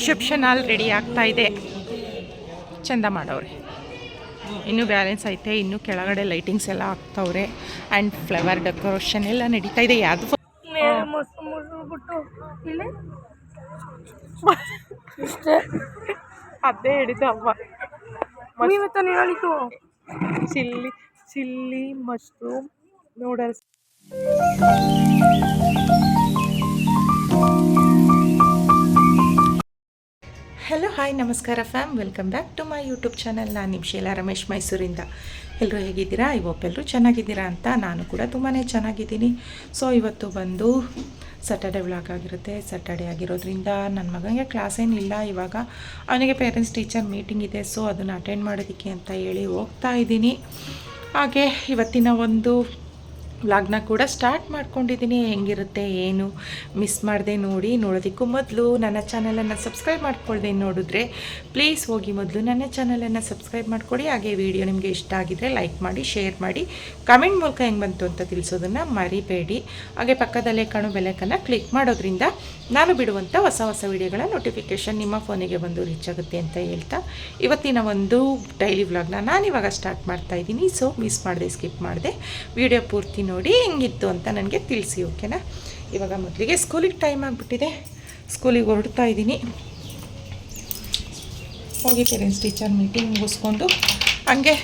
Reception ಹಾಲ್ ready ಆಗ್ತಾ ಇದೆ. ಚಂದ ಮಾಡವ್ರೆ. ಇನ್ನೂ ಬ್ಯಾಲೆನ್ಸ್ ಐತೆ ಇನ್ನೂ ಕೆಳಗಡೆ ಲೈಟಿಂಗ್ಸ್ ಎಲ್ಲ ಹಾಕ್ತವ್ರೆ. ಆ್ಯಂಡ್ ಫ್ಲವರ್ ಡೆಕೋರೇಷನ್ ಎಲ್ಲ ನಡೀತಾ ಇದೆ. ಯಾವುದು ಇಷ್ಟೇ. ಅದೇ ಹಿಡಿದು ಅಮ್ಮ. ನೀವತ್ತ ಹೇಳಿತು chilli chilli mushroom noodles. Hello hi ನಮಸ್ಕಾರ fam welcome back to my YouTube channel ನಾನು ನಿಮ್ಮ ಶೀಲಾ ರಮೇಶ್ ಮೈಸೂರಿಂದ. ಎಲ್ಲರೂ ಹೇಗಿದ್ದೀರಾ? ಇವತ್ತು ಎಲ್ಲರೂ ಚೆನ್ನಾಗಿದ್ದೀರಾ ಅಂತ ನಾನು ಕೂಡ ತುಂಬಾ ಚೆನ್ನಾಗಿದ್ದೀನಿ. ಸೊ ಇವತ್ತು ಬಂದು ಸ್ಯಾಟರ್ಡೆ ವ್ಲಾಗ್ ಆಗಿರುತ್ತೆ. ಸ್ಯಾಟರ್ಡೆ ಆಗಿರೋದ್ರಿಂದ ನನ್ನ ಮಗನಿಗೆ ಕ್ಲಾಸ್ ಏನಿಲ್ಲ. ಇವಾಗ ಅವನಿಗೆ ಪೇರೆಂಟ್ಸ್ ಟೀಚರ್ ಮೀಟಿಂಗ್ ಇದೆ. ಸೊ ಅದನ್ನು ಅಟೆಂಡ್ ಮಾಡೋದಕ್ಕೆ ಅಂತ ಹೇಳಿ ಹೋಗ್ತಾ ಇದ್ದೀನಿ. ಹಾಗೆ ಇವತ್ತಿನ ಒಂದು ವ್ಲಾಗ್ನ ಕೂಡ ಸ್ಟಾರ್ಟ್ ಮಾಡ್ಕೊಂಡಿದ್ದೀನಿ. ಹೆಂಗಿರುತ್ತೆ, ಏನು, ಮಿಸ್ ಮಾಡದೆ ನೋಡಿ ನೋಡೋದಕ್ಕೂ ಮೊದಲು ನನ್ನ ಚಾನಲನ್ನು ಸಬ್ಸ್ಕ್ರೈಬ್ ಮಾಡ್ಕೊಳ್ದೆ ನೋಡಿದ್ರೆ ಪ್ಲೀಸ್ ಹೋಗಿ ಮೊದಲು ನನ್ನ ಚಾನಲನ್ನು ಸಬ್ಸ್ಕ್ರೈಬ್ ಮಾಡ್ಕೊಡಿ. ಹಾಗೆ ವಿಡಿಯೋ ನಿಮಗೆ ಇಷ್ಟ ಆಗಿದ್ರೆ ಲೈಕ್ ಮಾಡಿ, ಶೇರ್ ಮಾಡಿ, ಕಮೆಂಟ್ ಮೂಲಕ ಹೆಂಗೆ ಬಂತು ಅಂತ ತಿಳಿಸೋದನ್ನು ಮರಿಬೇಡಿ. ಹಾಗೆ ಪಕ್ಕದಲ್ಲೇ ಕಾಣೋ ಬೆಲೆಕನ್ನು ಕ್ಲಿಕ್ ಮಾಡೋದ್ರಿಂದ ನಾನು ಬಿಡುವಂಥ ಹೊಸ ಹೊಸ ವಿಡಿಯೋಗಳ ನೋಟಿಫಿಕೇಷನ್ ನಿಮ್ಮ ಫೋನಿಗೆ ಬಂದು ರೀಚ್ ಆಗುತ್ತೆ ಅಂತ ಹೇಳ್ತಾ ಇವತ್ತಿನ ಒಂದು ಡೈಲಿ ವ್ಲಾಗ್ನ ನಾನಿವಾಗ ಸ್ಟಾರ್ಟ್ ಮಾಡ್ತಾ ಇದ್ದೀನಿ. ಸೊ ಮಿಸ್ ಮಾಡಿದೆ ಸ್ಕಿಪ್ ಮಾಡಿದೆ, ವಿಡಿಯೋ ಪೂರ್ತಿ ನೋಡಿ ಹಿಂಗಿತ್ತು ಅಂತ ನನಗೆ ತಿಳಿಸಿ, ಓಕೆನಾ? ಇವಾಗ ಮೊದಲಿಗೆ ಸ್ಕೂಲಿಗೆ ಟೈಮ್ ಆಗಿಬಿಟ್ಟಿದೆ. ಸ್ಕೂಲಿಗೆ ಹೊರಡ್ತಾ ಇದ್ದೀನಿ. ಹೋಗಿ ಪೇರೆಂಟ್ಸ್ ಟೀಚರ್ ಮೀಟಿಂಗ್ ಮುಗಿಸ್ಕೊಂಡು ಹಂಗೆ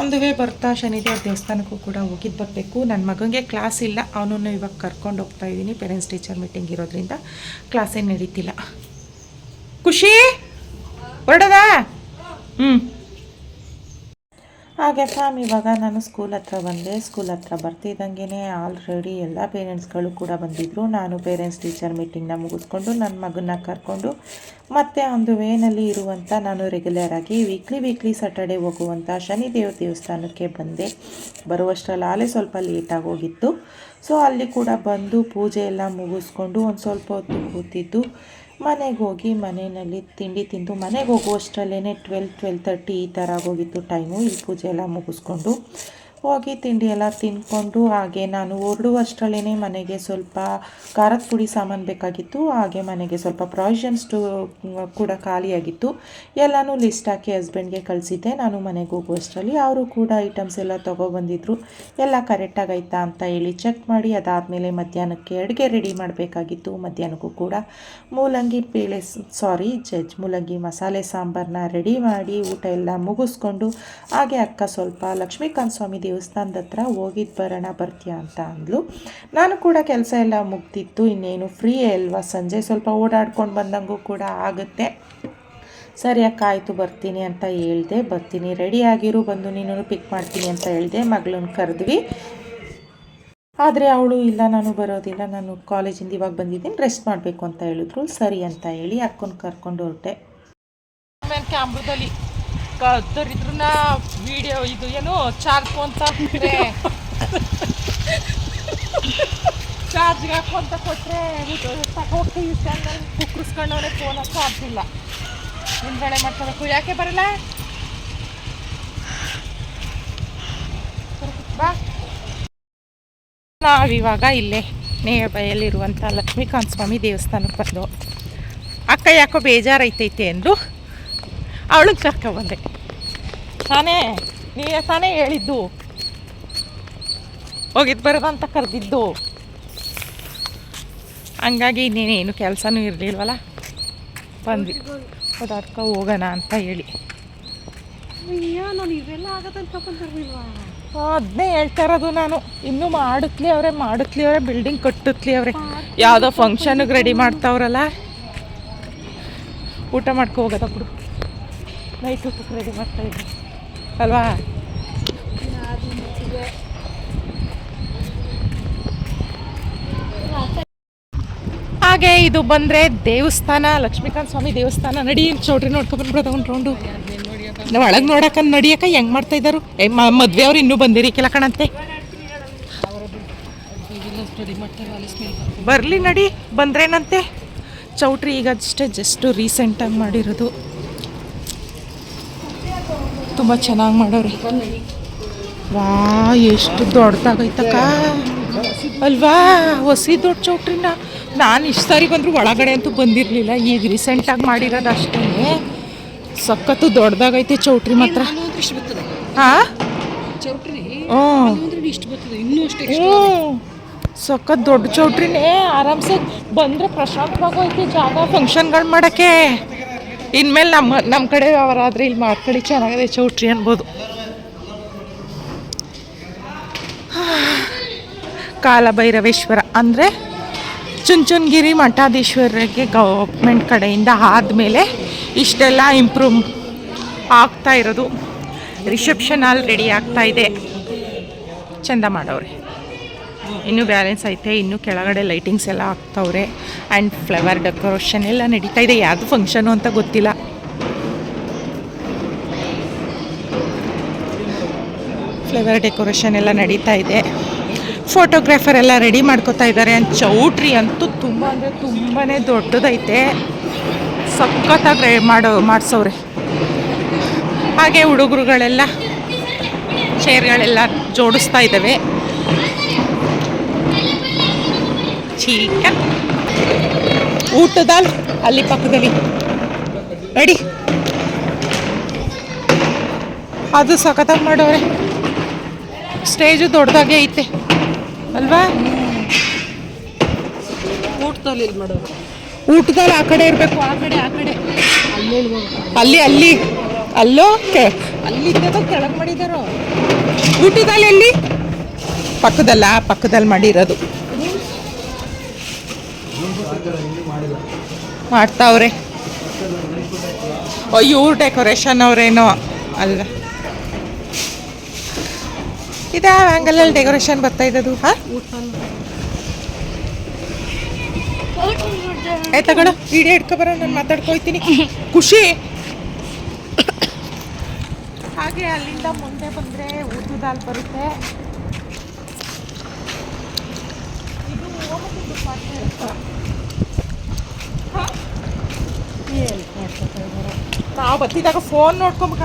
ಒಂದು ವೇ ಬರ್ತಾ ಶನಿದೇವ್ರ ದೇವಸ್ಥಾನಕ್ಕೂ ಕೂಡ ಹೋಗಿದ್ದು ಬರಬೇಕು. ನನ್ನ ಮಗನಿಗೆ ಕ್ಲಾಸ್ ಇಲ್ಲ, ಅವನನ್ನು ಇವಾಗ ಕರ್ಕೊಂಡು ಹೋಗ್ತಾ ಇದ್ದೀನಿ. ಪೇರೆಂಟ್ಸ್ ಟೀಚರ್ ಮೀಟಿಂಗ್ ಇರೋದ್ರಿಂದ ಕ್ಲಾಸೇ ನಡೀತಿಲ್ಲ. ಖುಷಿ? ಹೊರಡದಾ? ಹ್ಞೂ ಹಾಗೆ ಫ್ಯಾಮ್ ಇವಾಗ ನಾನು ಸ್ಕೂಲ್ ಹತ್ರ ಬಂದೆ. ಸ್ಕೂಲ್ ಹತ್ರ ಬರ್ತಿದ್ದಂಗೆ ಆಲ್ರೆಡಿ ಎಲ್ಲ ಪೇರೆಂಟ್ಸ್ಗಳು ಕೂಡ ಬಂದಿದ್ದರು ನಾನು ಪೇರೆಂಟ್ಸ್ ಟೀಚರ್ ಮೀಟಿಂಗ್ನ ಮುಗಿಸ್ಕೊಂಡು ನನ್ನ ಮಗನ್ನ ಕರ್ಕೊಂಡು ಮತ್ತೆ ಒಂದು ವೇನಲ್ಲಿ ಇರುವಂಥ ನಾನು ರೆಗ್ಯುಲರ್ ಆಗಿ ವೀಕ್ಲಿ ವೀಕ್ಲಿ ಸ್ಯಾಟರ್ಡೆ ಹೋಗುವಂಥ ಶನಿದೇವ ದೇವಸ್ಥಾನಕ್ಕೆ ಬಂದೆ. ಬರುವಷ್ಟರಲ್ಲಿ ಆಲೇ ಸ್ವಲ್ಪ ಲೇಟಾಗಿ ಹೋಗಿತ್ತು. ಸೊ ಅಲ್ಲಿ ಕೂಡ ಬಂದು ಪೂಜೆ ಎಲ್ಲ ಮುಗಿಸ್ಕೊಂಡು ಒಂದು ಸ್ವಲ್ಪ ಹೊತ್ತು ಕೂತಿದ್ದು. ಮನೆಗೆ ಹೋಗಿ ಮನೆಯಲ್ಲಿ ತಿಂಡಿ ತಿಂದು ಮನೆಗೆ ಹೋಗುವಷ್ಟರಲ್ಲೇ ಟ್ವೆಲ್ ಟ್ವೆಲ್ ತರ್ಟಿ ಈ ಥರ ಆಗೋಗಿತ್ತು ಟೈಮು ಇಲ್ಲಿ ಪೂಜೆ ಎಲ್ಲ ಮುಗಿಸ್ಕೊಂಡು ಹೋಗಿ ತಿಂಡಿ ಎಲ್ಲ ತಿಂದ್ಕೊಂಡು ಹಾಗೆ ನಾನು ಹೊರಡುವಷ್ಟರಲ್ಲೇ ಮನೆಗೆ ಸ್ವಲ್ಪ ಖಾರದ ಪುಡಿ ಸಾಮಾನು ಬೇಕಾಗಿತ್ತು, ಹಾಗೆ ಮನೆಗೆ ಸ್ವಲ್ಪ ಪ್ರಾವಿಷನ್ಸ್ ಕೂಡ ಖಾಲಿಯಾಗಿತ್ತು. ಎಲ್ಲನೂ ಲಿಸ್ಟ್ ಹಾಕಿ ಹಸ್ಬೆಂಡ್ಗೆ ಕಳಿಸಿದ್ದೆ. ನಾನು ಮನೆಗೆ ಹೋಗುವಷ್ಟರಲ್ಲಿ ಅವರು ಕೂಡ ಐಟಮ್ಸ್ ಎಲ್ಲ ತೊಗೊಬಂದಿದ್ರು ಎಲ್ಲ ಕರೆಕ್ಟಾಗೈತಾ ಅಂತ ಹೇಳಿ ಚೆಕ್ ಮಾಡಿ, ಅದಾದಮೇಲೆ ಮಧ್ಯಾಹ್ನಕ್ಕೆ ಅಡುಗೆ ರೆಡಿ ಮಾಡಬೇಕಾಗಿತ್ತು. ಮಧ್ಯಾಹ್ನಕ್ಕೂ ಕೂಡ ಮೂಲಂಗಿ ಬೇಳೆ ಸಾರಿ ಜಜ್, ಮೂಲಂಗಿ ಮಸಾಲೆ ಸಾಂಬಾರನ್ನ ರೆಡಿ ಮಾಡಿ ಊಟ ಎಲ್ಲ ಮುಗಿಸ್ಕೊಂಡು, ಹಾಗೆ ಅಕ್ಕ ಸ್ವಲ್ಪ ಲಕ್ಷ್ಮೀಕಾಂತ್ ಸ್ವಾಮಿ ದೇವಸ್ಥಾನದ ಹತ್ರ ಹೋಗಿದ್ದು ಬರೋಣ ಬರ್ತೀಯಾ ಅಂತ ಅಂದಳು ನಾನು ಕೂಡ ಕೆಲಸ ಎಲ್ಲ ಮುಗ್ದಿತ್ತು, ಇನ್ನೇನು ಫ್ರೀ ಅಲ್ವಾ ಸಂಜೆ? ಸ್ವಲ್ಪ ಓಡಾಡ್ಕೊಂಡು ಬಂದಂಗೂ ಕೂಡ ಆಗುತ್ತೆ. ಸರಿ ಅಕ್ಕ, ಆಯಿತು, ಬರ್ತೀನಿ ಅಂತ ಹೇಳ್ದೆ. ಬರ್ತೀನಿ ರೆಡಿ ಆಗಿರು, ಬಂದು ನೀನು ಪಿಕ್ ಮಾಡ್ತೀನಿ ಅಂತ ಹೇಳಿದೆ. ಮಗಳನ್ನ ಕರೆದ್ವಿ. ಆದರೆ ಅವಳು, ಇಲ್ಲ, ನಾನು ಬರೋದಿಲ್ಲ, ನಾನು ಕಾಲೇಜಿಂದ ಇವಾಗ ಬಂದಿದ್ದೀನಿ ರೆಸ್ಟ್ ಮಾಡಬೇಕು ಅಂತ ಹೇಳಿದ್ರು. ಸರಿ ಅಂತ ಹೇಳಿ ಅಕ್ಕನ ಕರ್ಕೊಂಡು ಹೊರಟೆ. ಆಮೇಲೆ ಕ್ಯಾಮ್ರದಲ್ಲಿ ಕದ್ದರಿದ್ರನ್ನ ವಿಡಿಯೋ ಇದು ಏನು ಚಾರ್ಜ್ ಅಂತ ಚಾರ್ಜ್ಗೆ ಹಾಕೊಂತ ಕೊಟ್ಟರೆ ಹೋಗ್ತೀವಿ ಕುಕ್ಕರಿಸ್ಕೊಂಡವ್ರೆ ಫೋನ್ ಚಾರ್ಜ್ ಇಲ್ಲ. ಹಿಂದ್ಗಡೆ ಮಾಡ್ಕೋಬೇಕು ಯಾಕೆ ಬರಲ್ಲ? ಬಾ. ನಾವಿವಾಗ ಇಲ್ಲೇ ನೇಯ ಬೈಯಲ್ಲಿರುವಂಥ ಲಕ್ಷ್ಮೀಕಾಂತ ಸ್ವಾಮಿ ದೇವಸ್ಥಾನಕ್ಕೆ ಬಂದು. ಅಕ್ಕ ಯಾಕೋ ಬೇಜಾರೈತೈತೆ ಅಂದು ಅವಳಿಗೆ ಕರ್ಕೊಬಂದೆ. ತಾನೇ ನೀನೇ ತಾನೇ ಹೇಳಿದ್ದು. ಹೋಗಿದ್ದು ಬರೋದು ಅಂತ ಕರೆದಿದ್ದು. ಹಂಗಾಗಿ ನೀನೇನು ಕೆಲಸನೂ ಇರಲಿಲ್ವಲ್ಲ? ಬಂದ್ವಿ. ಓದಾಡ್ಕೊ ಹೋಗೋಣ ಅಂತ ಹೇಳಿ. ಅದನ್ನೇ ಹೇಳ್ತಾ ಇರೋದು ನಾನು. ಇನ್ನೂ ಮಾಡುತ್ತಲಿ ಅವರೇ ಮಾಡುತ್ತಲಿ ಅವರೇ ಬಿಲ್ಡಿಂಗ್ ಕಟ್ಟುತ್ತಲಿ ಅವರೇ. ಯಾವುದೋ ಫಂಕ್ಷನ್ಗೆ ರೆಡಿ ಮಾಡ್ತಾವ್ರಲ್ಲ? ಊಟ ಮಾಡ್ಕೊ ಹೋಗೋದ ಬಿಡು. ನೈಟ್ ಊಟಕ್ಕೆ ರೆಡಿ ಮಾಡ್ತಾ ಇದ್ದೀನಿ ಅಲ್ವಾ? ಹಾಗೆ ಇದು ಬಂದರೆ ದೇವಸ್ಥಾನ, ಲಕ್ಷ್ಮೀಕಾಂತ ಸ್ವಾಮಿ ದೇವಸ್ಥಾನ, ನಡಿ ಚೌಟ್ರಿ ನೋಡ್ಕೊಬಂದ್ಬಿಡೋದು ಒಂದು ರೌಂಡು. ಒಳಗೆ ನೋಡಕ್ಕ, ನಡಿಯಕ್ಕ, ಹೆಂಗೆ ಮಾಡ್ತಾ ಇದ್ದಾರು ಮದ್ವೆ ಅವ್ರು ಇನ್ನೂ ಬಂದಿರಿಕಿಲ್ಲ ಕಣಂತೆ. ಬರಲಿ ನಡಿ, ಬಂದ್ರೇನಂತೆ? ಚೌಟ್ರಿ ಈಗ ಅಷ್ಟೇ ಜಸ್ಟ್ ರೀಸೆಂಟಾಗಿ ಮಾಡಿರೋದು. ತುಂಬ ಚೆನ್ನಾಗಿ ಮಾಡೋರಿ. ವಾ ಎಷ್ಟು ದೊಡ್ಡದಾಗೈತಕ್ಕ. ಅಲ್ವಾ ಹೊಸಿ ದೊಡ್ಡ ಚೌಟ್ರಿನ. ನಾನು ಇಷ್ಟು ಸಾರಿ ಬಂದರೂ ಒಳಗಡೆ ಅಂತೂ ಬಂದಿರಲಿಲ್ಲ. ಈಗ ರೀಸೆಂಟಾಗಿ ಮಾಡಿರೋದು ಅಷ್ಟೇ ಸಖತ್ತು ದೊಡ್ಡದಾಗೈತೆ ಚೌಟ್ರಿ ಮಾತ್ರ. ಹಾಂ? ಚೌಟ್ರಿ? ಹ್ಞೂ ಸಖತ್ ದೊಡ್ಡ ಚೌಟ್ರಿನೇ. ಆರಾಮ್ಸೆ ಬಂದರೆ ಪ್ರಶಾಂತವಾಗಿ ಜಾಗ ಫಂಕ್ಷನ್ಗಳು ಮಾಡೋಕ್ಕೆ. ಇನ್ಮೇಲೆ ನಮ್ಮ ನಮ್ಮ ಕಡೆ ಅವರಾದ್ರೆ ಇಲ್ಲಿ ಮಾಡ್ಕೊಳ್ಳಿ, ಚೆನ್ನಾಗಿದೆ ಚೌಟ್ರಿ ಅನ್ಬೋದು. ಕಾಲಭೈರವೇಶ್ವರ ಅಂದರೆ ಚುಂಚನಗಿರಿ ಮಠಾಧೀಶ್ವರಿಗೆ ಗೌರ್ಮೆಂಟ್ ಕಡೆಯಿಂದ ಆದಮೇಲೆ ಇಷ್ಟೆಲ್ಲ ಇಂಪ್ರೂವ್ ಆಗ್ತಾ ಇರೋದು. ರಿಸೆಪ್ಷನ್ ಆಲ್ ರೆಡಿ ಆಗ್ತಾ ಇದೆ. ಚಂದ ಮಾಡವ್ರೆ. ಇನ್ನೂ ಬ್ಯಾಲೆನ್ಸ್ ಐತೆ, ಇನ್ನೂ ಕೆಳಗಡೆ ಲೈಟಿಂಗ್ಸ್ ಎಲ್ಲ ಆಗ್ತಾವ್ರೆ ಆ್ಯಂಡ್ ಫ್ಲವರ್ ಡೆಕೋರೇಷನ್ ಎಲ್ಲ ನಡೀತಾ ಇದೆ, ಯಾವುದು ಫಂಕ್ಷನು ಅಂತ ಗೊತ್ತಿಲ್ಲ. ಫ್ಲವರ್ ಡೆಕೋರೇಷನ್ ಎಲ್ಲ ನಡೀತಾ ಇದೆ. ಫೋಟೋಗ್ರಾಫರ್ ಎಲ್ಲ ರೆಡಿ ಮಾಡ್ಕೋತಾ ಇದ್ದಾರೆ ಆ್ಯಂಡ್ ಚೌಟ್ರಿ ಅಂತೂ ತುಂಬ ಅಂದರೆ ತುಂಬಾ ದೊಡ್ಡದೈತೆ. ಸಖತ್ತಾಗಿ ರೆ ಮಾಡೋ ಮಾಡಿಸೋರೆ ಹಾಗೆ ಹುಡುಗರುಗಳೆಲ್ಲ ಚೇರ್ಗಳೆಲ್ಲ ಜೋಡಿಸ್ತಾ ಇದ್ದಾವೆ ಚಿಕನ್ ಊಟದ ಅಲ್ಲಿ ಪಕ್ಕದಲ್ಲಿ. ರೆಡಿ. ಅದು ಸಖತ್ತಾಗಿ ಮಾಡೋರೆ. ಸ್ಟೇಜು ದೊಡ್ಡದಾಗೆ ಐತೆ. ಅಲ್ವಾ? ಊಟದಲ್ಲಿ ಇಲ್ಲಿ ಊಟದಲ್ಲಿ ಆ ಕಡೆ ಇರಬೇಕು ಆ ಕಡೆ ಆ ಕಡೆ. ಅಲ್ಲಿ ಅಲ್ಲಿ. ಅಲ್ಲೋ ಅಲ್ಲಿ ಕೆಳಗೆ ಮಾಡಿದಾರೋ? ಊಟದಲ್ಲಿ ಎಲ್ಲಿ? ಪಕ್ಕದಲ್ಲ ಪಕ್ಕದಲ್ಲಿ ಮಾಡಿರೋದು. ಮಾಡ್ತಾವ್ರೆ. ಅಯ್ಯೋ ಡೆಕೋರೇಷನ್ ಅವರೇನೋ. ಅಲ್ಲ. ಇದೇ ಆ್ಯಂಗಲಲ್ಲಿ ಡೆಕೋರೇಷನ್ ಬರ್ತಾ ಇದ್ದದು? ಹಾಂ? ಏ ತಗೊಳ ವಿಡಿಯೋ ಇಟ್ಕೊಬರ ನಾನು ಮಾತಾಡ್ಕೊಯ್ತೀನಿ ಖುಷಿ. ಹಾಗೆ ಅಲ್ಲಿಂದ ಮುಂದೆ ಬಂದರೆ ಊಟದಾಲ್ ಬರುತ್ತೆ. ಇದು? ನಾವು ಬತ್ತಿದಾಗ ಫೋನ್ ನೋಡ್ಕೊಬೇಕ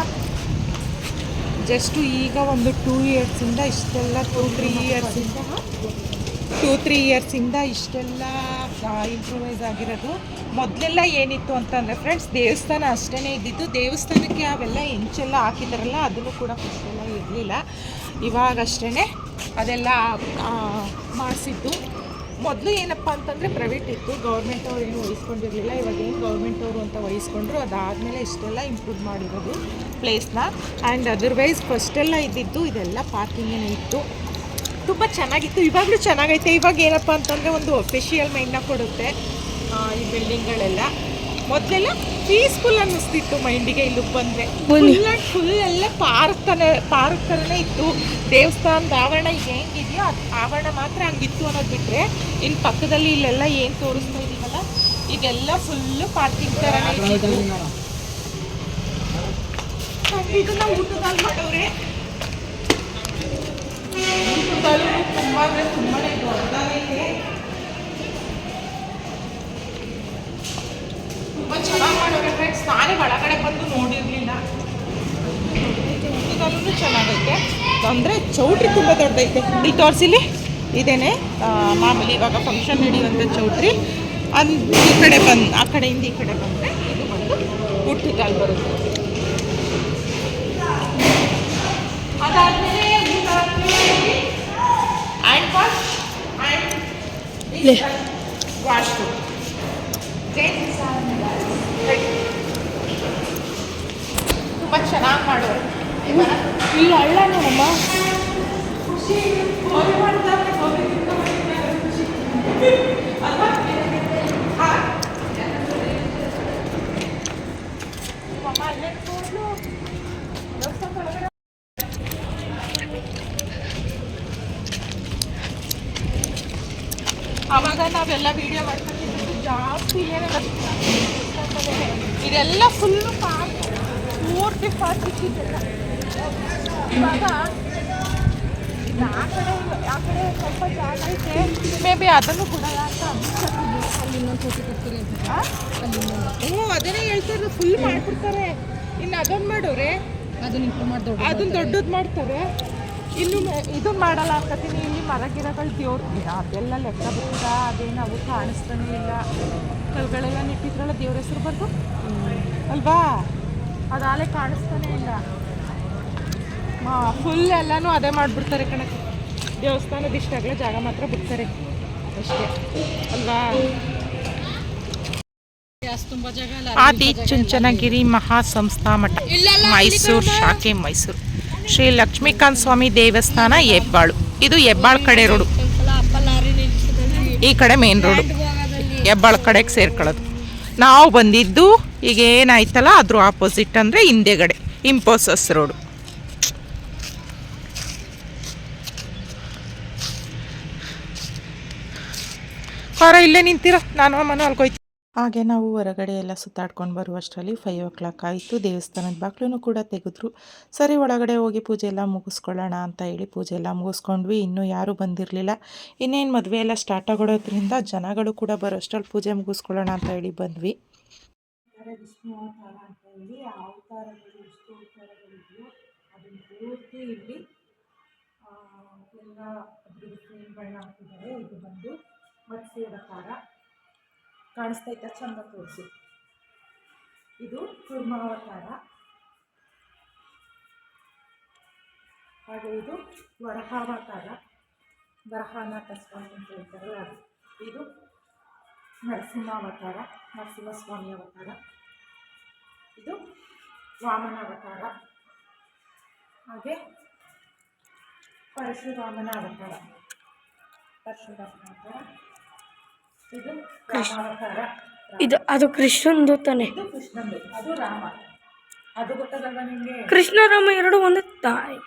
ಜಸ್ಟು ಈಗ ಒಂದು ಟೂ ಇಯರ್ಸಿಂದ ಇಷ್ಟೆಲ್ಲ ಟೂ ತ್ರೀ ಇಯರ್ಸಿಂದ ಟೂ ತ್ರೀ ಇಯರ್ಸಿಂದ ಇಷ್ಟೆಲ್ಲ ಇಂಪ್ರೂವೈಸ್ ಆಗಿರೋದು. ಮೊದಲೆಲ್ಲ ಏನಿತ್ತು ಅಂತಂದರೆ ಫ್ರೆಂಡ್ಸ್ ದೇವಸ್ಥಾನ ಅಷ್ಟೇ ಇದ್ದಿದ್ದು. ದೇವಸ್ಥಾನಕ್ಕೆ ಅವೆಲ್ಲ ಹೆಂಚೆಲ್ಲ ಹಾಕಿದಾರಲ್ಲ, ಅದನ್ನು ಕೂಡ ಫಸ್ಟೆಲ್ಲ ಇರಲಿಲ್ಲ. ಇವಾಗಷ್ಟೇ ಅದೆಲ್ಲ ಮಾಡಿಸಿದ್ದು. ಮೊದಲು ಏನಪ್ಪ ಅಂತಂದರೆ ಪ್ರೈವೇಟ್ ಇತ್ತು ಗೌರ್ಮೆಂಟ್ ಅವರು ಏನು ವಹಿಸ್ಕೊಂಡಿರಲಿಲ್ಲ. ಇವಾಗ ಏನು ಗೌರ್ಮೆಂಟ್ ಅವರು ಅಂತ ವಹಿಸ್ಕೊಂಡ್ರು ಅದಾದಮೇಲೆ ಇಷ್ಟೆಲ್ಲ ಇಂಪ್ರೂವ್ ಮಾಡಿರೋದು ಪ್ಲೇಸ್ನ ಆ್ಯಂಡ್ ಅದರ್ವೈಸ್ ಫಸ್ಟೆಲ್ಲ ಇದ್ದಿದ್ದು ಇದೆಲ್ಲ ಪಾರ್ಕಿಂಗೇನೆ ಇತ್ತು. ತುಂಬ ಚೆನ್ನಾಗಿತ್ತು. ಇವಾಗಲೂ ಚೆನ್ನಾಗೈತೆ. ಇವಾಗ ಏನಪ್ಪ ಅಂತಂದರೆ ಒಂದು ಅಫಿಷಿಯಲ್ ಮೈಂಡ್ನ ಕೊಡುತ್ತೆ ಈ ಬಿಲ್ಡಿಂಗ್ಗಳೆಲ್ಲ ಮೊದಲೆಲ್ಲ ಪೀಸ್ಫುಲ್ ಅನ್ನಿಸ್ತಿತ್ತು ಮೈಂಡಿಗೆ ಇಲ್ಲಿ ಬಂದರೆ. ಫುಲ್. ಆ್ಯಂಡ್ ಫುಲ್ ಎಲ್ಲ ಪಾರ್ಕ್ ಥರ ಪಾರ್ಕ್ ಥರನೇ ಇತ್ತು. ದೇವಸ್ಥಾನದ ಆವರಣ ಹೆಂಗಿದೆಯೋ ಅದು ಆವರಣ ಮಾತ್ರ ಹಂಗಿತ್ತು ಅನ್ನೋದು ಬಿಟ್ಟರೆ ಇನ್ನು ಪಕ್ಕದಲ್ಲಿ ಇಲ್ಲೆಲ್ಲ ಏನು ತೋರಿಸ್ತಾ ಇದೀವಲ್ಲ ಇದೆಲ್ಲ ಫುಲ್ಲು ಪಾರ್ಕಿಂಗ್ ಥರನೇ ಇದು ಇದನ್ನ ಊಟದಲ್ಲಿ ಮಾಡೋರೆ. ಊಟದಲ್ಲೂ ತುಂಬ ಅಂದರೆ ತುಂಬಾ ದೊಡ್ಡದಾಗೈತೆ ತುಂಬ ಚೆನ್ನಾಗಿ ಮಾಡೋರೆ ಫ್ರೆಂಡ್ಸ್ ನಾನೇ ಒಳಗಡೆ ಬಂದು ನೋಡಿರಲಿಲ್ಲ. ಊಟದಲ್ಲೂ ಚೆನ್ನಾಗೈತೆ. ಅಂದರೆ ಚೌಟ್ರಿ ತುಂಬ ದೊಡ್ಡದೈತೆ. ಇಲ್ಲಿ ತೋರಿಸಿಲಿ ಇದೇನೆ. ಮಾಮೂಲಿ ಇವಾಗ ಫಂಕ್ಷನ್ ನಡೆಯುವಂಥ ಚೌಟ್ರಿ. ಅಂದ್ರೆ ಈ ಕಡೆ ಬಂದು ಆ ಕಡೆಯಿಂದ ಈ ಕಡೆ ಬಂದರೆ ಇದು ಬಂದು ಊಟದಲ್ಲಿ ಬರುತ್ತೆ. ಅದಾದಮೇಲೆ ಊಟ ಹ್ಯಾಂಡ್ ವಾಶ್ ಆ್ಯಂಡ್ ವಾಶ್ ತುಂಬ ಚೆನ್ನಾಗಿ ಮಾಡೋರು ಇಲ್ಲಿ ಹಳ್ಳ ನೋಡಮ್ಮ ಅವಾಗ ನಾವೆಲ್ಲ ವಿಡಿಯೋ ಮಾಡ್ಕೊಂಡಿದ್ದು ಜಾಸ್ತಿ ಏನಿಲ್ಲ ಇದೆಲ್ಲ ಫುಲ್ಲು ಪಾರ್ಕ್ ಪೂರ್ತಿ ಪಾರ್ಕ್ ಇಟ್ಟಿದ್ದೆಲ್ಲ ಇವಾಗ ಆ ಕಡೆ ಆ ಕಡೆ ಸ್ವಲ್ಪ ಜಾಗ ಐತೆ ಮೇ ಬಿ ಅದನ್ನು ಕೂಡ ಅಂತ. ಅಲ್ಲಿ ಇನ್ನೊಂದು ಫೋಟೋ ಕೊಡ್ತಾರೆ ಅಂತ ಅಲ್ಲಿ ಹ್ಞೂ ಅದನ್ನೇ ಹೇಳ್ತಾರೆ ಫುಲ್ ಮಾಡ್ಬಿಡ್ತಾರೆ ಇನ್ನು ಅದೊಂದು ಮಾಡೋರೆ. ಅದನ್ನ ಇಂಪ್ರೂವ್ ಮಾಡಿ ಅದನ್ನ ದೊಡ್ಡದು ಮಾಡ್ತಾರೆ. ಇನ್ನು ಇದನ್ನ ಇದು ಮಾಡಲ್ಲ ಅಂತೀನಿ ಇಲ್ಲಿ ಮರ ಗಿಡಗಳು ದೇವ್ರ ಗಿಡ ಅದೆಲ್ಲ ಲೆಕ್ಕ ಬಿಟ್ಟಿದ. ಅದೇನು ಅವು ಕಾಣಿಸ್ತಾನೆ ಇಲ್ಲ. ಕಲ್ಗಳೆಲ್ಲ ನೆಟ್ಟಿದ್ರಲ್ಲ ದೇವ್ರ ಹೆಸರು ಬರ್ದು ಅಲ್ವಾ? ಅದಾಲೆ ಕಾಣಿಸ್ತಾನೆ ಇಲ್ಲ. ಫುಲ್ ಎಲ್ಲನೂ ಅದೇ ಮಾಡಿಬಿಡ್ತಾರೆ ಕಣಕ್ಕೆ ದೇವಸ್ಥಾನದ ಇಷ್ಟಾಗಲೇ ಜಾಗ ಮಾತ್ರ ಬಿಡ್ತಾರೆ. ಅಷ್ಟೇ. ಅಲ್ವಾ? ಆದಿ ಚುಂಚನಗಿರಿ ಮಹಾಸಂಸ್ಥಾ ಮಠ ಮೈಸೂರು ಶಾಖೆ ಮೈಸೂರು. ಶ್ರೀ ಲಕ್ಷ್ಮೀಕಾಂತ್ ಸ್ವಾಮಿ ದೇವಸ್ಥಾನ ಹೆಬ್ಬಾಳು. ಇದು ಹೆಬ್ಬಾಳ್ ಕಡೆ ರೋಡು. ಈ ಕಡೆ ಮೇನ್ ರೋಡು. ಹೆಬ್ಬಾಳ್ ಕಡೆಗೆ ಸೇರ್ಕೊಳ್ಳೋದು. ನಾವು ಬಂದಿದ್ದು ಈಗ ಏನಾಯ್ತಲ್ಲ ಅದ್ರ ಆಪೋಸಿಟ್ ಅಂದರೆ ಹಿಂದೆಗಡೆ ಇಂಪೋಸಸ್ ರೋಡು. ಹೊರ ಇಲ್ಲೇ ನಿಂತಿರೋ. ನಾನು ಮನೆ ಅಲ್ಕೋಯ್ತು ಹಾಗೆ ನಾವು ಹೊರಗಡೆ ಎಲ್ಲ ಸುತ್ತಾಡ್ಕೊಂಡು ಬರುವಷ್ಟರಲ್ಲಿ ಫೈವ್ ಓ ಕ್ಲಾಕ್ ಆಯಿತು. ದೇವಸ್ಥಾನದ ಬಾಗ್ಲೂ ಕೂಡ ತೆಗೆದ್ರು. ಸರಿ ಒಳಗಡೆ ಹೋಗಿ ಪೂಜೆ ಎಲ್ಲ ಮುಗಿಸ್ಕೊಳ್ಳೋಣ ಅಂತ ಹೇಳಿ ಪೂಜೆ ಎಲ್ಲ ಮುಗಿಸ್ಕೊಂಡ್ವಿ. ಇನ್ನೂ ಯಾರೂ ಬಂದಿರಲಿಲ್ಲ. ಇನ್ನೇನು ಮದುವೆ ಎಲ್ಲ ಸ್ಟಾರ್ಟ್ ಆಗೋದ್ರಿಂದ ಜನಗಳು ಕೂಡ ಬರೋಷ್ಟರಲ್ಲಿ ಪೂಜೆ ಮುಗಿಸ್ಕೊಳ್ಳೋಣ ಅಂತ ಹೇಳಿ ಬಂದ್ವಿ. ವಿಷ್ಣು ಅವತಾರ ಅಂತ ಹೇಳಿ ಆ ಅವತಾರಗಳು ಎಷ್ಟು ಅವತಾರಗಳಿದೆಯೋ ಅದನ್ನ ಪೂರ್ತಿ ಇಲ್ಲಿ ಆ, ಎಲ್ಲ ಅದ್ರದ್ದು ಫ್ರೇಮ್ಗಳನ್ನ ಹಾಕಿದ್ದಾರೆ. ಇದು ಬಂದು ಮತ್ಸ್ಯ ಅವತಾರ ಕಾಣಿಸ್ತೈತಾ ಚಂದ ತೋರಿಸಿ. ಇದು ಕೂರ್ಮಾವತಾರ ಹಾಗೆ ಇದು ವರಹಾವತಾರ ವರಹಾನ ಕಸ್ವಾಮಿ ಅಂತ ಹೇಳ್ತಾರೆ ಅದು. ಇದು ನರಸಿಂಹಾವತಾರ ನರಸಿಂಹಸ್ವಾಮಿ ಅವತಾರ. ಇದು ವಾಮನ ಅವತಾರ. ಹಾಗೆ ಪರಶುರಾಮನ ಅವತಾರ. ಪರಶುರಾಮನ ಅವತಾರ. ಇದು ರಾಮಾವತಾರ ಇದು ಅದು ಕೃಷ್ಣಂದು ತಾನೆ. ಕೃಷ್ಣ ರಾಮ ಎರಡು ಒಂದು ತಾಯಿ.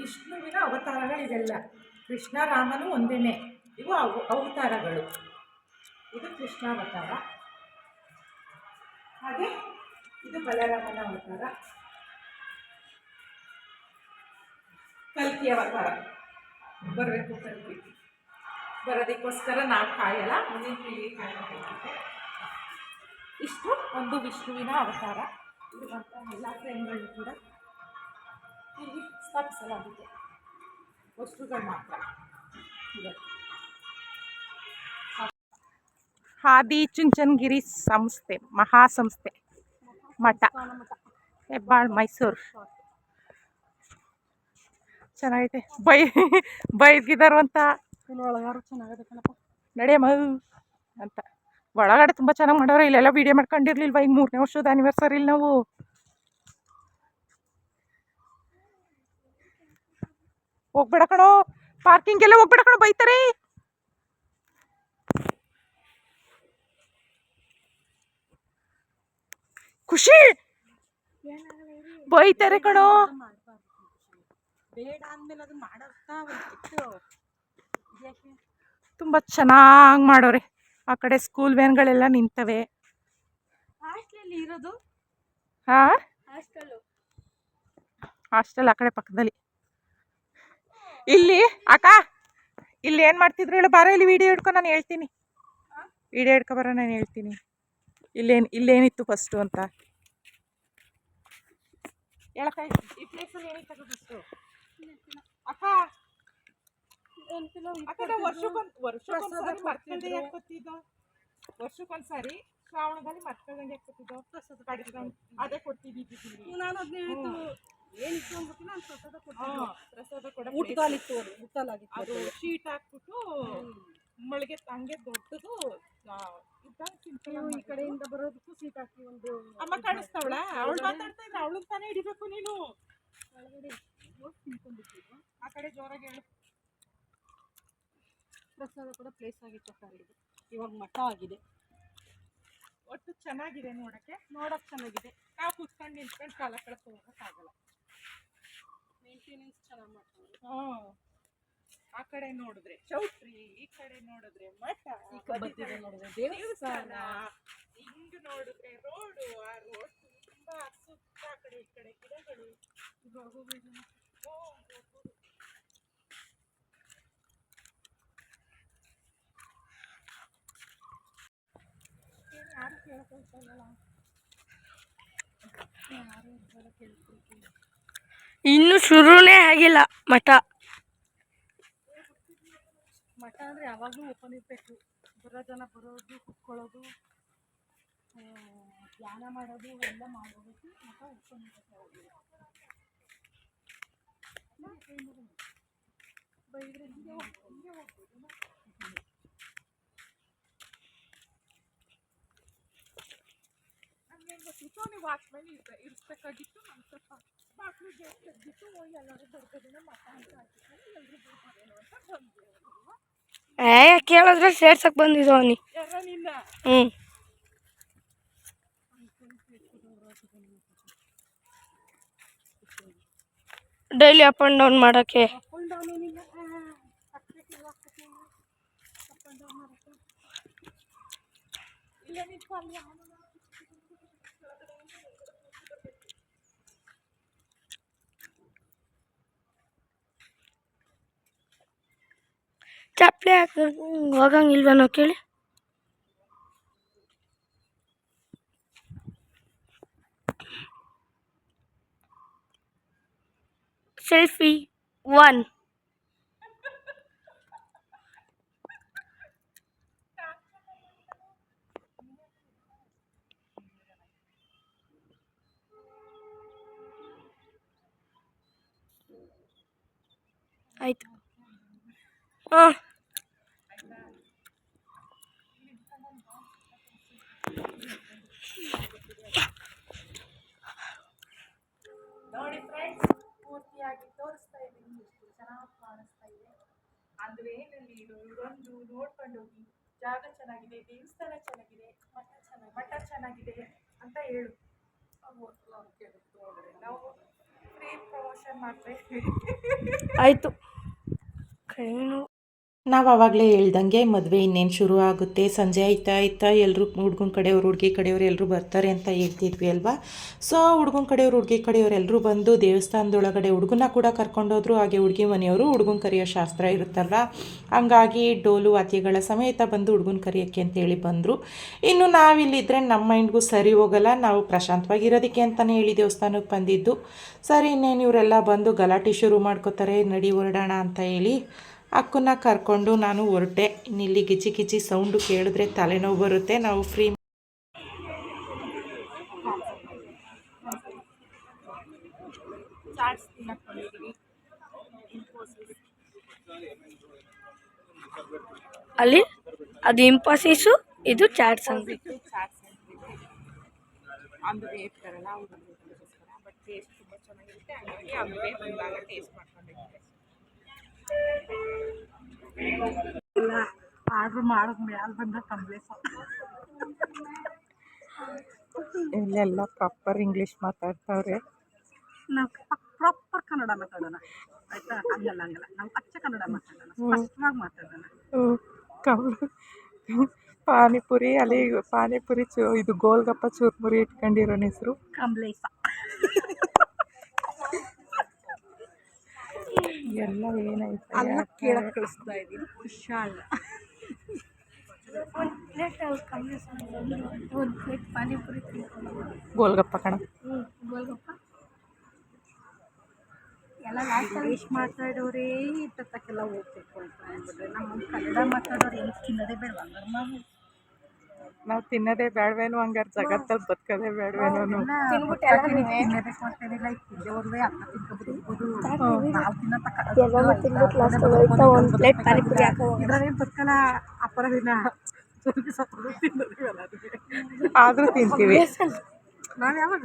ವಿಷ್ಣುವಿನ ಅವತಾರಗಳು ಇದೆಲ್ಲ ಕೃಷ್ಣ ರಾಮನು ಒಂದೇನೆ. ಇವು ಅವು ಅವತಾರಗಳು. ಇದು ಕೃಷ್ಣಾವತಾರ ಹಾಗೆ ಇದು ಬಲರಾಮನ ಅವತಾರ. ಕಲ್ಕಿ ಅವತಾರ. ಬರಬೇಕು ಕಲ್ಕಿ. ಬರೋದಕ್ಕೋಸ್ಕರ ನಾವು ಕಾಯಲ್ಲ, ಮುಂದಿನ ಪೀಳಿಗೆ ಕಾಯಬೇಕಾಗುತ್ತೆ ಇಷ್ಟು ಒಂದು ವಿಷ್ಣುವಿನ ಅವತಾರ. ಇರುವಂಥ ಎಲ್ಲ ಫ್ರೇಮ್ಗಳು ಕೂಡ ಇಲ್ಲಿ ಸ್ಥಾಪಿಸಲಾಗಿದೆ. ವಸ್ತುಗಳು ಮಾತ್ರ. ಆದಿ ಚುಂಚನಗಿರಿ ಸಂಸ್ಥೆ, ಮಹಾಸಂಸ್ಥೆ, ಮಠ. ಹೆಬ್ಬಾಳ್, ಮೈಸೂರು. ಚೆನ್ನಾಗೈತೆ. ಬೈ ಇನ್ನು ಒಳಗಾರು ಚೆನ್ನಾಗದೆ ಕಣಪ್ಪ. ನಡೆಯಮ್ಮ ಅಂತ. ಒಳಗಡೆ ತುಂಬ ಚೆನ್ನಾಗಿ ಮಾಡೋರು ಇಲ್ಲೆಲ್ಲ ವೀಡಿಯೋ ಮಾಡ್ಕೊಂಡಿರ್ಲಿಲ್ವ? ಈಗ ಮೂರನೇ ವರ್ಷದ ಆನಿವರ್ಸರಿ ಇಲ್ಲಿ ನಾವು. ಹೋಗ್ಬೇಡ ಕಣೋ. ಪಾರ್ಕಿಂಗ್ ಎಲ್ಲ ಹೋಗ್ಬೇಡ ಕಣೋ ಬೈತಾರೆ. ಖುಷಿ. ಬೈತಾರೆ ಕಣೋ. ಬೇಡ ಅಂದ್ಮೇಲೆ ಅದು ಇತ್ತು ತುಂಬ ಚೆನ್ನಾಗಿ ಮಾಡೋರೆ. ಆ ಕಡೆ ಸ್ಕೂಲ್ ವ್ಯಾನ್ಗಳೆಲ್ಲ ನಿಂತವೆ. ಇರೋದು? ಹಾಂ? ಹಾಸ್ಟೆಲ್ ಆ ಕಡೆ ಪಕ್ಕದಲ್ಲಿ. ಇಲ್ಲಿ ಅಕ್ಕ ಇಲ್ಲಿ ಏನು ಮಾಡ್ತಿದ್ರು ಹೇಳು? ಬಾರ ಇಲ್ಲಿ ವಿಡಿಯೋ ಹಿಡ್ಕೊ ನಾನು ಹೇಳ್ತೀನಿ. ವಿಡಿಯೋ ಹಿಡ್ಕೊ ಬರೋ ನಾನು ಹೇಳ್ತೀನಿ. ಇಲ್ಲೇನು ಇಲ್ಲೇನಿತ್ತು ಫಸ್ಟು ಅಂತ. ಹೇಳಕ್ಕ ಈ ಪ್ಲೇಸಲ್ಲಿ ಏನಿತ್ತು ಫಸ್ಟು ಅಕ್ಕ! ವರ್ಷಕ್ಕೊಂದು ವರ್ಷಕ್ಕೊಂದ್ಸಾರಿ ಮರ್ಕಂಡೆ ಹಾಕೋತಿದ್ದೋ ವರ್ಷಕ್ಕೊಂದ್ಸಾರಿ ಶ್ರಾವಣದಲ್ಲಿ ಮರ್ಕಂಡೆ ಪ್ರಸಾದ ಕಡಿಸ್ಕೊಂಡು ಅದೇ ಕೊಡ್ತೀವಿ ನಾನು ಅದನ್ನ ಹೇಳಿದ್ದು ಏನಿತ್ತು ಅಂದ್ಬಿಟ್ಟು ನಾನು ಪ್ರಸಾದ ಕೊಡ್ತೀನಿ ಪ್ರಸಾದ ಕೊಡ ಊಟದಾಲಿತ್ತು ಅದು ಊಟಲಾಗಿತ್ತು ಅದು ಶೀಟ್ ಹಾಕ್ಬಿಟ್ಟು ಮಳಿಗೆ ಹಂಗೆ ದೊಡ್ಡದು ಈ ಕಡೆಯಿಂದ ಬರೋದಕ್ಕೂ ಸೀಟ್ ಹಾಕಿ ಒಂದು ಅಮ್ಮ ಕಾಣಿಸ್ತಾವಳ? ಅವಳು ಮಾತಾಡ್ತಾ ಇದ್ರೆ ಅವಳು ತಾನೇ ಹಿಡಿಬೇಕು ನೀನು. ಒಳಗಡೆ. ಹೋಗಿ ತಿನ್ಕೊಂಡ್ಬಿಟ್ಟಿದ್ದು ಆ ಕಡೆ ಜೋರಾಗಿ ಹೇಳು ಪ್ರಸಾದ ಕೂಡ ಪ್ಲೇಸ್ ಆಗಿತ್ತು ಸರ್ ಇದು ಇವಾಗ ಮಠ ಆಗಿದೆ. ಒಟ್ಟು ಚೆನ್ನಾಗಿದೆ ನೋಡಕ್ಕೆ? ನೋಡಕ್ ಚೆನ್ನಾಗಿದೆ. ಆ ಕುತ್ಕೊಂಡು ನಿಂತ್ಕೊಂಡು ಕಾಲ ಕಡೆ ಹೋಗೋಕ್ಕಾಗಲ್ಲ ಮೇಂಟೆನೆನ್ಸ್ ಚೆನ್ನಾಗಿ ಮಾಡ್ತಾರೆ. ಹಾಂ. ಆ ಕಡೆ ನೋಡಿದ್ರೆ ಚೌಟ್ರಿ ಈ ಕಡೆ ನೋಡಿದ್ರೆ ಮಠ ಈ ಕಡೆ ನೋಡಿದ್ರೆ ದೇವಸ್ಥಾನ. ಹಿಂಗ್ ನೋಡಿದ್ರೆ ರೋಡು ಆ ರೋಡ್ ತುಂಬಾ ಸುತ್ತ ಆ ಕಡೆ ಈ ಕಡೆ ಗಿಡಗಳು ಇವಾಗ ಹೋಗೋದು. ಓ, ಹೋಗೋದು. ಏನ್ ಯಾರು ಕೇಳಕ್ ಹೋಗ್ತಾ ಇಲ್ಲಲ್ಲ? ಯಾರು ಇರ್ತಾರೆ ಕೇಳ್ಕೊಳ್ತೀನಿ. ಇನ್ನೂ ಶುರುನೇ ಆಗಿಲ್ಲ ಮಠ. ಮಠ ಅಂದರೆ ಯಾವಾಗಲೂ ಓಪನ್ ಇರಬೇಕು. ಬರೋ ಜನ ಬರೋದು ಕುತ್ಕೊಳ್ಳೋದು ಧ್ಯಾನ ಮಾಡೋದು ಎಲ್ಲ ಮಾಡೋದಕ್ಕೆ ಮಠ ಓಪನ್ ಇರಬೇಕು ಬೈದ್ರೆ ಹಿಂಗೆ ಹೋಗ್ಬೋದು, ಹಿಂಗೆ ಹೋಗ್ಬೋದು ನಮ್ಗೆ ಗೊತ್ತಿತ್ತು ನೀವು ವಾಚ್ಮನ್ ಇರ್ಬೇ ಇರಿಸ್ಬೇಕಾಗಿತ್ತು ನಮ್ಮ ಸ್ವಲ್ಪ ಬಾಕ್ಲಿಗೆ ತೆಗ್ದಿತ್ತು ಹೋಗಿ ಎಲ್ಲರೂ ಬರ್ಬೋದೇನೋ ಮಠ ಅಂತ ಹಾಕಿದ್ರು ಎಲ್ಲರೂ ಬರ್ಬೋದೇನೋ ಅಂತ ಬಂದ್ವಿ ಏ ಕೇಳಿದ್ರೆ ಸೇರ್ಸಕ್ ಬಂದಿದ್ದು ಅವನಿ. ಯಾರ ನಿನ್ನ ಹ್ಞೂ ಡೈಲಿ ಅಪ್ ಆ್ಯಂಡ್ ಡೌನ್ ಮಾಡೋಕ್ಕೆ. ಅಪ್ ಆ್ಯಂಡ್ ಡೌನ್ ಏನಿಲ್ಲ ಹತ್ತಕ್ಕೆ ಹೋಗ್ತಕ್ಕೆ ಅಪ್ ಆ್ಯಂಡ್ ಡೌನ್ ಮಾಡೋಕ್ಕೆ ಇಲ್ಲ ನಿಂತ್ಕೊ ಅಲ್ಲಿ ಅವನು ಚಪ್ಪಲಿ ಹಾಕಿ ಹೋಗಂಗಿಲ್ವನೋ ಕೇಳಿ ಸೆಲ್ಫಿ ಒನ್ ಆಯ್ತು ಹಾಂ ನೋಡಿ ಫ್ರೆಂಡ್ಸ್ ಪೂರ್ತಿಯಾಗಿ ತೋರಿಸ್ತಾ ಇದ್ದೀನಿ. ಎಷ್ಟು ಚೆನ್ನಾಗಿ ಕಾಣಿಸ್ತಾ ಇದೆ. ಅಂದ್ರೆ ಏನಲ್ಲಿ ಇದೊಂದು ನೋಡ್ಕೊಂಡು ಹೋಗಿ. ಜಾಗ ಚೆನ್ನಾಗಿದೆ, ದೇವಸ್ಥಾನ ಚೆನ್ನಾಗಿದೆ, ಮಠ ಚೆನ್ನಾಗಿ, ಮಠ ಚೆನ್ನಾಗಿದೆ ಅಂತ ಹೇಳು. ನಾವು ಫ್ರೀ ಪ್ರಮೋಷನ್ ಮಾಡ್ತಾ ಇದ್ದೀವಿ ಆಯಿತು. ಕೈನು ನಾವು ಆವಾಗಲೇ ಹೇಳ್ದಂಗೆ ಮದುವೆ ಇನ್ನೇನು ಶುರು ಆಗುತ್ತೆ, ಸಂಜೆ ಆಯ್ತಾ ಆಯ್ತಾ ಎಲ್ಲರೂ ಹುಡ್ಗನ ಕಡೆಯವ್ರು, ಹುಡುಗಿ ಕಡೆಯವ್ರು ಎಲ್ಲರೂ ಬರ್ತಾರೆ ಅಂತ ಹೇಳ್ತಿದ್ವಿ ಅಲ್ವಾ? ಸೊ ಹುಡ್ಗನ ಕಡೆಯವ್ರು, ಹುಡುಗಿ ಕಡೆಯವ್ರು ಎಲ್ಲರೂ ಬಂದು ದೇವಸ್ಥಾನದೊಳಗಡೆ ಹುಡುಗನ ಕೂಡ ಕರ್ಕೊಂಡೋದ್ರು, ಹಾಗೆ ಹುಡುಗಿ ಮನೆಯವರು ಹುಡುಗನ ಕರೆಯೋ ಶಾಸ್ತ್ರ ಇರುತ್ತಲ್ವ? ಹಂಗಾಗಿ ಡೋಲು ವಾದ್ಯಗಳ ಸಮೇತ ಬಂದು ಹುಡುಗನ ಕರೆಯೋಕ್ಕೆ ಅಂತೇಳಿ ಬಂದರು. ಇನ್ನು ನಾವಿಲ್ಲಿದ್ದರೆ ನಮ್ಮ ಮೈಂಡ್ಗೂ ಸರಿ ಹೋಗಲ್ಲ, ನಾವು ಪ್ರಶಾಂತವಾಗಿರೋದಕ್ಕೆ ಅಂತಲೇ ಹೇಳಿ ದೇವಸ್ಥಾನಕ್ಕೆ ಬಂದಿದ್ದು. ಸರಿ, ಇನ್ನೇನು ಇವರೆಲ್ಲ ಬಂದು ಗಲಾಟೆ ಶುರು ಮಾಡ್ಕೋತಾರೆ, ನಡಿ ಹೊರಡೋಣ ಅಂತ ಹೇಳಿ. ಅಕ್ಕನ್ನ ಕರ್ಕೊಂಡು ನಾನು ಹೊರಟೆ. ಇನ್ನಿಲ್ಲಿ ಗಿಚಿ ಗಿಚಿ ಸೌಂಡು ಕೇಳಿದ್ರೆ ತಲೆನೋವು ಬರುತ್ತೆ. ನಾವು ಫ್ರೀ ಅಲ್ಲಿ? ಅದು ಇಂಪಾಸಿಸು ಇದು ಚಾಟ್ಸ್ ಅಂಗಡಿ ಅಂದ್ರೆ ಅವ್ರಿಗೋಸ್ಕರ ಬಟ್ ಟೇಸ್ಟ್ ತುಂಬ ಚೆನ್ನಾಗಿರುತ್ತೆ. ಹಂಗಾಗಿ ಟೇಸ್ಟ್ ಮಾಡ್ಕೊಂಡಿರ್ತಾರೆ ಎಲ್ಲ ಆರ್ಡ್ರ್ ಮಾಡೋದು ಮ್ಯಾಲೆ ಬಂದ ಕಂಪ್ಲೇಸ ಇಲ್ಲೆಲ್ಲ ಪ್ರಾಪರ್ ಇಂಗ್ಲೀಷ್ ಮಾತಾಡ್ತಾವ್ರೆ. ನಾವು ಪ್ರಾಪರ್ ಕನ್ನಡ ಮಾತಾಡೋಣ. ಆಯ್ತಾ? ಹಂಗಲ್ಲ ಹಂಗಲ್ಲ. ನಾವು ಅಚ್ಚ ಕನ್ನಡ ಮಾತಾಡೋಣ. ಸ್ಪಷ್ಟವಾಗಿ ಮಾತಾಡೋಣ. ಪಾನಿಪುರಿ ಅಲ್ಲಿ ಪಾನಿಪುರಿ ಚೂ ಇದು ಗೋಲ್ಗಪ್ಪ ಚೂರ್ಮುರಿ ಇಟ್ಕೊಂಡಿರೋನ ಹೆಸರು. ಕಂಬ್ಲೇಸ ಎಲ್ಲ ಏನೈತೆ ಅಲ್ಲ ಕೇಳಕ್ಕೆ ಕಳಿಸ್ತಾ ಇದ್ದೀನಿ ಖುಷಾಲ ಒಂದು ಪ್ಲೇಟ್ ಅಲ್ಲಿ ಕಮ್ಮಿ ಒಂದು ಪ್ಲೇಟ್ ಪಾನಿಪುರಿ ತಿನ್ಕೊಂಡು ಗೋಲ್ಗಪ್ಪ ಕಣ. ಹ್ಞೂ ಗೋಲ್ಗಪ್ಪ. ಎಲ್ಲ ಇಂಗ್ಲೀಷ್ ಮಾತಾಡೋರೇ ಇಟ್ಟತ್ತಕ್ಕೆಲ್ಲ ಹೋಗ್ಬೇಕು ಅಂತ ಅಂದ್ಬಿಟ್ರೆ ನಮ್ಮ ಕನ್ನಡ ಮಾತಾಡೋರು ಹೆಂಗೆ ತಿನ್ನೋದೇ ಬೇಡ. ಹಂಗಾರೆ ನಾವು ತಿನ್ನದೇ ಬೇಡವೇನು ಹಂಗಾರೆ ಜಗತ್ತಲ್ಲಿ ಬದುಕೋದೇ ಬೇಡವೇನು ಆದ್ರೂ ಬದುಕಲ್ಲ ದಿನ ಆದರೂ ತಿಂತೀವಿ. ನಾವು ಯಾವಾಗ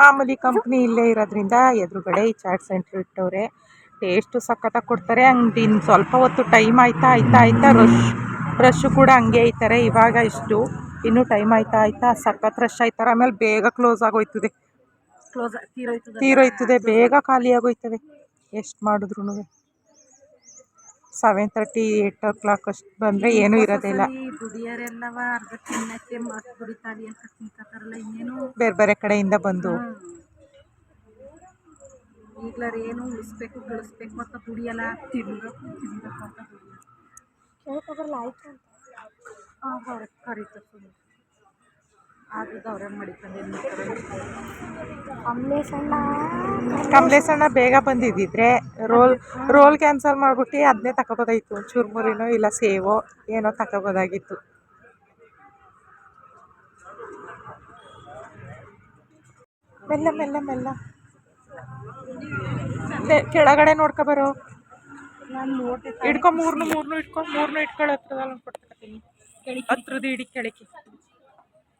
ಮಾಮೂಲಿ ಕಂಪ್ನಿ ಇಲ್ಲೇ ಇರೋದ್ರಿಂದ ಎದುರುಗಡೆ ಈ ಚಾಟ್ ಸೆಂಟ್ರ್ ಇಟ್ಟವ್ರೆ. ಟೇಸ್ಟು ಸಖತ್ತಾಗಿ ಕೊಡ್ತಾರೆ ಹಂಗೆ ಇನ್ನು ಸ್ವಲ್ಪ ಹೊತ್ತು ಟೈಮ್ ಆಯ್ತಾ ಆಯ್ತಾ ಆಯ್ತಾ ರಶ್ ರಶ್ಶು ಕೂಡ ಹಂಗೆ ಐತಾರೆ ಇವಾಗ ಇಷ್ಟು. ಇನ್ನೂ ಟೈಮ್ ಆಯ್ತಾ ಆಯ್ತಾ? ಸಖತ್ ರಶ್ ಆಯ್ತಾರೆ ಆಮೇಲೆ ಬೇಗ ಕ್ಲೋಸ್ ಆಗೋಯ್ತದೆ. ಕ್ಲೋಸ್ ತೀರೋಯ್ತದೆ. ಬೇಗ ಖಾಲಿ ಆಗೋಯ್ತವೆ. ಎಷ್ಟು ಮಾಡಿದ್ರು seven thirty eight o'clock ಅಷ್ಟು ಬಂದರೆ ಏನೂ ಇರೋದಿಲ್ಲ ಅಂತ ಬೇರೆ ಬೇರೆ ಕಡೆಯಿಂದ ಬಂದು. ಈಗಲೇ ಏನು ಉಳಿಸ್ಬೇಕು ಬೆಳೆಸ್ಬೇಕು ಅಂತ ದುಡಿಯಲ್ಲ ತಿನ್ಬೇಕು ತಿನ್ಬೇಕು ಆಯಿತು ಅಂತ ಹಾಂ ಕರೀತಾರೆ ಸುಮ್ಮನೆ ಬೇಗ ಬಂದಿದ್ದಿದ್ರೆ ರೋಲ್ ರೋಲ್ ಕ್ಯಾನ್ಸಲ್ ಮಾಡ್ಬಿಟ್ಟು ಅದನ್ನೇ ತಗೋಬೋದಾಗಿತ್ತು ಚುರ್ಮುರಿನೋ ಇಲ್ಲ ಸೇವೋ ಏನೋ ತಗೋಬೋದಾಗಿತ್ತು. ಮೆಲ್ಲ ಮೆಲ್ಲ ಮೆಲ್ಲ. ಕೆಳಗಡೆ ನೋಡ್ಕೊ ಇಡ್ಕೊ ಮೂರ್ನು ಮೂರ್ನು ಇಟ್ಕೊ ಮೂರ್ನು ಇಟ್ಕೊಳ್ಳೋ ಹತ್ರದಲ್ಲಿ ಒಂದು ಕೊಡ್ತೀನಿ ಹತ್ರದ ಇಡಿ ಕೆಳಕ್ಕೆ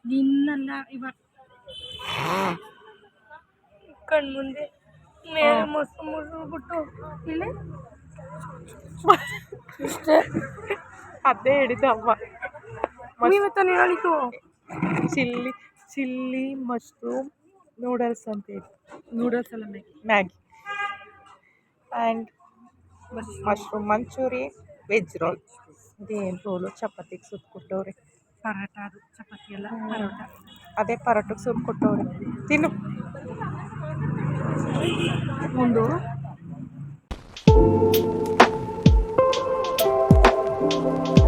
ನಿನ್ನಲ್ಲ ಇವಾಗ ಕಣ್ಮುಂದೆ ಮೇಲೆ ಮೊಸರು ಮೊಸರು ಬಿಟ್ಟು ಇಲ್ಲಿ. ಇಷ್ಟೇ. ಅದೇ ಹಿಡಿದು ಅಮ್ಮ ನೀವೇ ತಾನೇ ಹೇಳಿತು ಚಿಲ್ಲಿ ಚಿಲ್ಲಿ ಮಶ್ರೂಮ್ ನೂಡಲ್ಸ್ ಅಂತ ಹೇಳಿ ನೂಡಲ್ಸ್ ಅಲ್ಲ Maggi. Maggi. And mushroom manchurian veg roll ಇದೇನು ರೋಲು ಚಪಾತಿಗೆ ಸುತ್ತ ಕೊಟ್ಟವ್ರಿ ಪರೋಟ ಅದು ಚಪಾತಿ ಎಲ್ಲ ಪರೋಟ ಅದೇ ಪರೋಟಕ್ಕೆ ಸುತ್ತ ಕೊಟ್ಟವ್ರಿ ತಿನ್ನು ಮುಂದು thank you